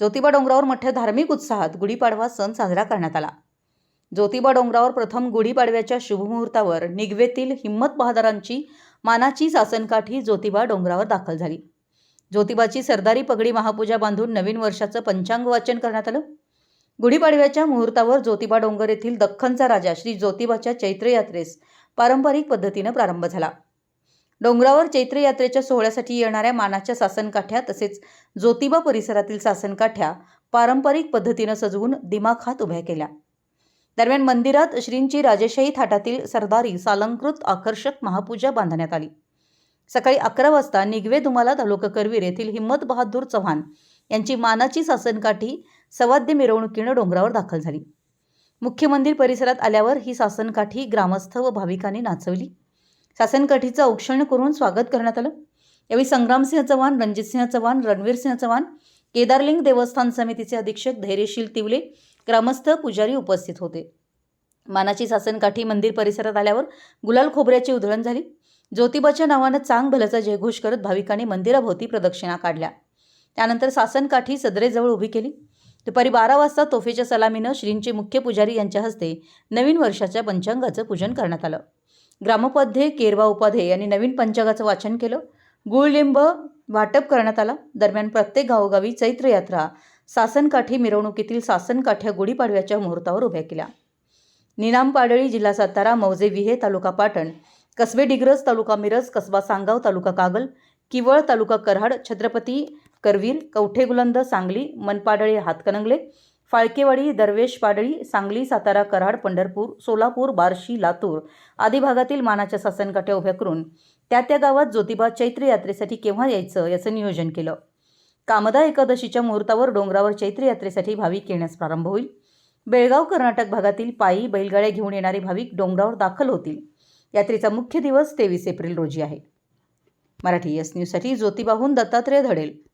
ज्योतिबा डोंगरावर मोठ्या धार्मिक उत्साहात गुढीपाडवा सण साजरा करण्यात आला. ज्योतिबा डोंगरावर प्रथम गुढीपाडव्याच्या शुभमुहूर्तावर निगवेतील हिम्मत बहादरांची मानाची सासनकाठी ज्योतिबा डोंगरावर दाखल झाली. ज्योतिबाची सरदारी पगडी महापूजा बांधून नवीन वर्षाचं पंचांग वाचन करण्यात आलं. गुढीपाडव्याच्या मुहूर्तावर ज्योतिबा डोंगर येथील दख्खनचा राजा श्री ज्योतिबाच्या चैत्र यात्रेस पारंपरिक पद्धतीनं प्रारंभ झाला. डोंगरावर चैत्र यात्रेच्या सोहळ्यासाठी येणाऱ्या मानाच्या सासनकाठ्या तसेच ज्योतिबा परिसरातील सासनकाठ्या पारंपरिक पद्धतीनं सजवून दिमाखात उभ्या केल्या. दरम्यान मंदिरात श्रींची राजेशाही थाटातील सरदारी सालंकृत आकर्षक महापूजा बांधण्यात आली. सकाळी अकरा वाजता निगवे दुमाला तालुका करवीर येथील हिम्मत बहादूर चव्हाण यांची मानाची सासनकाठी सवाद्य मिरवणुकीनं डोंगरावर दाखल झाली. मुख्य मंदिर परिसरात आल्यावर ही सासनकाठी ग्रामस्थ व भाविकांनी नाचवली. सासनकाठीचं औक्षण करून स्वागत करण्यात आलं. यावेळी संग्रामसिंह चव्हाण रणजितसिंह चव्हाण रणवीरसिंह चव्हाण केदारलिंग देवस्थान समितीचे अधीक्षक धैर्यशील तिवले ग्रामस्थ पुजारी उपस्थित होते. मानाची सासनकाठी मंदिर परिसरात आल्यावर गुलाल खोबऱ्याची उधळण झाली. ज्योतिबाच्या नावानं चांग भल्याचा जयघोष करत भाविकांनी मंदिराभोवती प्रदक्षिणा काढल्या. त्यानंतर सासनकाठी सदरेजवळ उभी केली. दुपारी बारा वाजता तोफेच्या सलामीनं श्रींचे मुख्य पुजारी यांच्या हस्ते नवीन वर्षाच्या पंचांगाचं पूजन करण्यात आलं. ग्रामोपाध्ये केरवा उपाध्ये यांनी नवीन पंचांगाचं वाचन केलं. गुळलिंब वाटप करण्यात आला. दरम्यान प्रत्येक गावोगावी चैत्रयात्रा सासनकाठी मिरवणुकीतील सासनकाठ्या गुढीपाडव्याच्या मुहूर्तावर उभ्या केल्या. निनाम पाडळी जिल्हा सातारा मौजे विहे तालुका पाटण कसबे डिग्रज तालुका मिरज कसबा सांगाव तालुका कागल किवळ तालुका कराड छत्रपती करवीर कवठे गुलंद सांगली मनपाडळे हातकणंगले फाळकेवाडी दरवेश पाडळी सांगली सातारा कराड पंढरपूर सोलापूर बार्शी लातूर आदी भागातील मानाच्या सासनकाठ्या उभ्या करून त्या त्या गावात ज्योतिबा चैत्र यात्रेसाठी केव्हा यायचं याचं नियोजन केलं. कामदा एकादशीच्या मुहूर्तावर डोंगरावर चैत्र यात्रेसाठी भाविक येण्यास प्रारंभ होईल. बेळगाव कर्नाटक भागातील पायी बैलगाड्या घेऊन येणारे भाविक डोंगरावर दाखल होतील. यात्रेचा मुख्य दिवस तेवीस एप्रिल रोजी आहे. मराठी एस न्यूजसाठी ज्योतिबाहून दत्तात्रय धडेल.